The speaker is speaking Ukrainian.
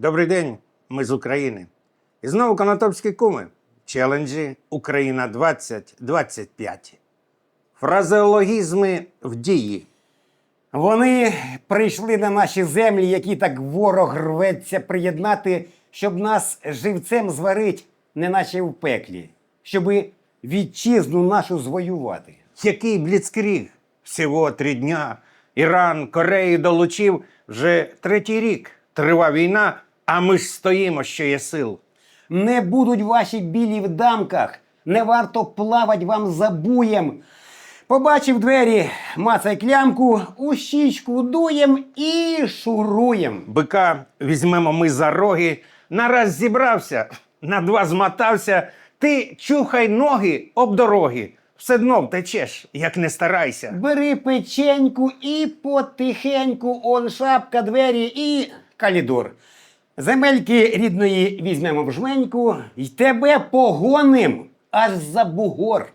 Добрий день, ми з України. І знову конотопські куми. Челенджі Україна 2025. Фразеологізми в дії. Вони прийшли на наші землі, які так ворог рветься приєднати, щоб нас живцем зварить, неначе в пеклі, щоби вітчизну нашу звоювати. Який бліцкріг? Всього три дня. Іран Кореї долучив вже третій рік. Трива війна, а ми ж стоїмо, що є сил. Не будуть ваші білі в дамках, не варто плавать вам за буєм. Побачив двері, мацай клямку, у щічку дуєм і шуруєм. Бика візьмемо ми за роги. Нараз зібрався, на два змотався. Ти чухай ноги об дороги. Все дно втечеш, як не старайся. Бери печеньку і потихеньку он шапка, двері і калідор. Земельки рідної візьмемо в жменьку, й тебе погоним аж за бугор.